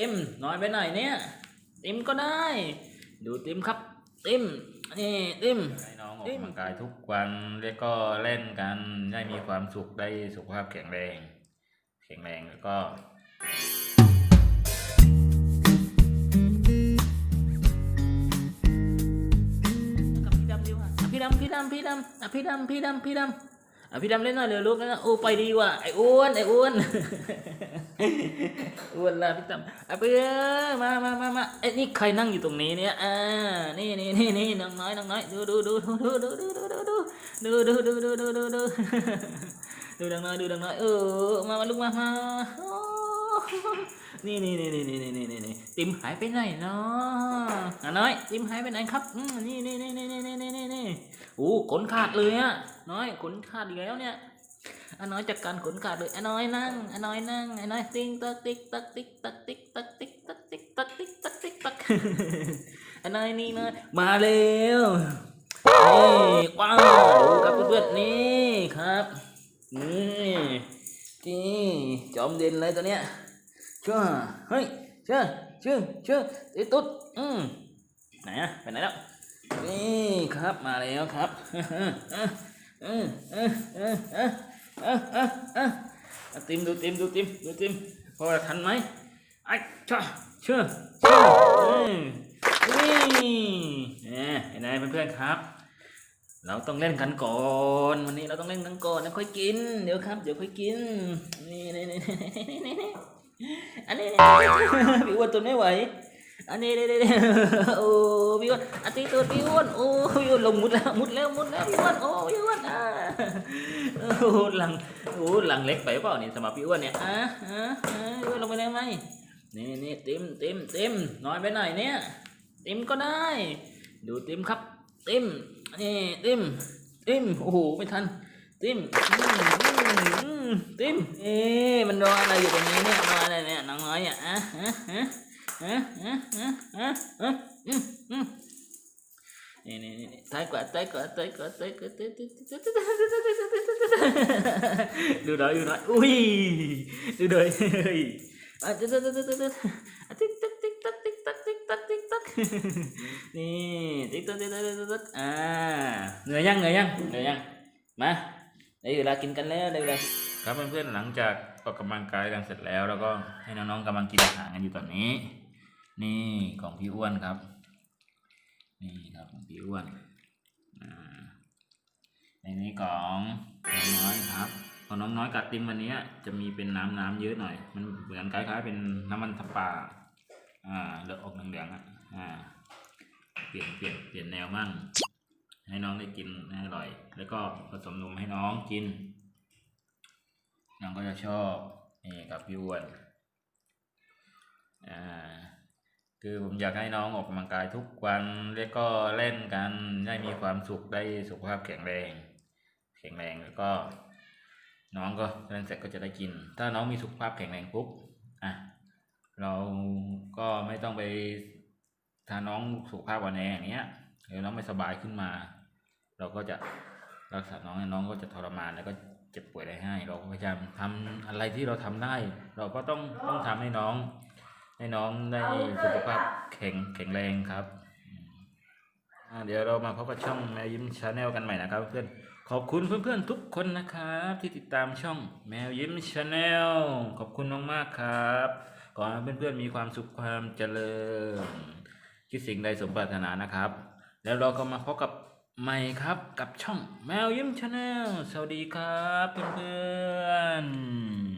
ติมน้อยไปหน่อยเนี่ยติมก็ได้ ดูติมครับติมนี่ติมให้น้องออกกำลังกายทุกวันแล้วก็เล่นกันได้มีความสุขได้สุขภาพแข็งแรง แข็งแรงแล้วก็กับพี่ดำดีกว่าอะพี่ดำพี่ดำพี่ดำอะพี่ดำพี่ดำพี่ดำ อะพี่ดำเล่นหน่อยเร็วลูกนะโอ้ไปดีว่ะไอ้อ้วนไอ้อ้วนอ้วนละพี่ดำอะไปเอ้ยมามามามาไอ้นี่ใครนั่งอยู่ตรงนี้เนี่ยอ่านี่นี่นี่นี่น้องน้อยน้องน้อยดูดูดูดูดูดูดูดูดูดูดูดูดูดูดูดูดูดูดังน้อยดูดังน้อยเออมามาลูกมามาโอ้ นี่นี่นี่นี่นี่นี่นี่นี่ติมหายไปไหนเนาะอะน้อย ติมหายไปไหนครับอืมนี่นี่นี่นี่นี่นี่นี่นี่โอ้ขนขาดเลยอะน้อยขนขาดอีกแล้วเนี่ยอะน้อยจัดการขนขาดเลยอะน้อยนั่งอะน้อยนั่งอะน้อยติ๊งตักติ๊กตักติ๊กตักติ๊กตักติ๊กตักติ๊กตักติ๊กตักติ๊กตักอะน้อยนี่น้อยมาเร็วนี่ว้าวดูครับเพื่อนๆนี่ครับนี่นี่จอมเด่นเลยตัวเนี้ย เชื่อเฮ้ยเชื่อเชื่อเชื่อไอ้ตุ๊ดอืมไหนอะไปไหนแล้วนี่ครับมาแล้วครับออเออเออเออเออเออเออเอาติมดูติมดูติมดูติมพอทันไหมไอ้ช่าเชื่อเชื่อนี่เห็นไหมเพื่อนๆครับ เราต้องเล่นกันก่อนวันนี้เราต้องเล่นกันก่อนแล้วค่อยกิน เดี๋ยวครับ เดี๋ยวค่อยกินนี่นี่นี่นี่นี่ อันนี้พี่อ้วนทนไม่ไหว อันนี้เด้โอ้พี่อ้วนอันตีตัวพี่อ้วนโอ้พี่อ้วนลงมุดแล้วมุดแล้วมุดแล้วพี่อ้วนโอ้พี่อ้วนอ่าโอ้หลังโอ้หลังเล็กไปเปล่านี่สำหรับพี่อ้วนเนี่ยอะอะอะพี่อ้วนลงไปได้ไหมนี่นี่เต็มเต็มเต็มน้อยไปหน่อยเนี่ยเต็มก็ได้ ดูเต็มครับเต็มนี่เต็มเต็มโอ้โหไม่ทันติมอืมอืมอืมติมเตรงนี้เนี่ยรออะไรเนี่ยน้องน้อยอะอะฮะฮะฮะฮะฮะฮะฮะอืม อืมนี่นี่นี่นี่ท้ายกว่าท้ายกว่าท้ายกว่าท้ายกว่าดูหน่อยดูหน่อยอุ้ยดูหน่อยเฮ้ยอะติ๊กติ๊กติ๊กติ๊กติ๊ ได้เวลากินกันแล้วได้เวลาครับเพื่อนๆหลังจากออกกำลังกายกันเสร็จแล้ว แล้วก็ให้น้องๆกำลังกินอาหารกันอยู่ตอนนี้ นี่ของพี่อ้วนครับ นี่ครับของพี่อ้วนในนี้ของน้องน้อยครับของน้องน้อยกัดติมวันนี้จะมีเป็นน้ำน้ำเยอะหน่อย มันเหมือนคล้ายๆเป็นน้ำมันทับปลาอ่าเลือออกเหลืองๆอะอ่าเปลี่ยนเปลี่ยนเปลี่ยนแนวมั่ง ให้น้องได้กินให้อร่อย แล้วก็ผสมนมให้น้องกิน น้องก็จะชอบนี่กับพี่อ้วนอ่าคือผมอยากให้น้องออกกำลังกายทุกวันแล้วก็เล่นกันได้มีความสุขได้สุขภาพแข็งแรง แข็งแรงแล้วก็ น้องก็เล่นเสร็จก็จะได้กิน ถ้าน้องมีสุขภาพแข็งแรงปุ๊บอะเราก็ไม่ต้องไปถ้าน้องสุขภาพวันแออย่างเงี้ยหรือน้องไม่สบายขึ้นมา เราก็จะรักษาน้องน้องก็จะทรมานแล้วก็เจ็บป่วยได้ให้ เราก็พยายามทำอะไรที่เราทำได้ เราก็ต้องต้องทำให้น้อง ให้น้องได้สุขภาพแข็งแข็งแรงครับเดี๋ยวเรามาพบกับช่องแมวยิ้มชาแนลกันใหม่นะครับเพื่อนขอบคุณเพื่อนๆทุกคนนะครับที่ติดตามช่องแมวยิ้มชาแนลขอบคุณมากๆครับขอให้เพื่อนๆมีความสุขความเจริญคิดสิ่งใดสมปรารถนานะครับ แล้วเราก็มาพบกับ ใหม่ครับกับช่องแมวยิ้มชาแนลสวัสดีครับเพื่อนๆ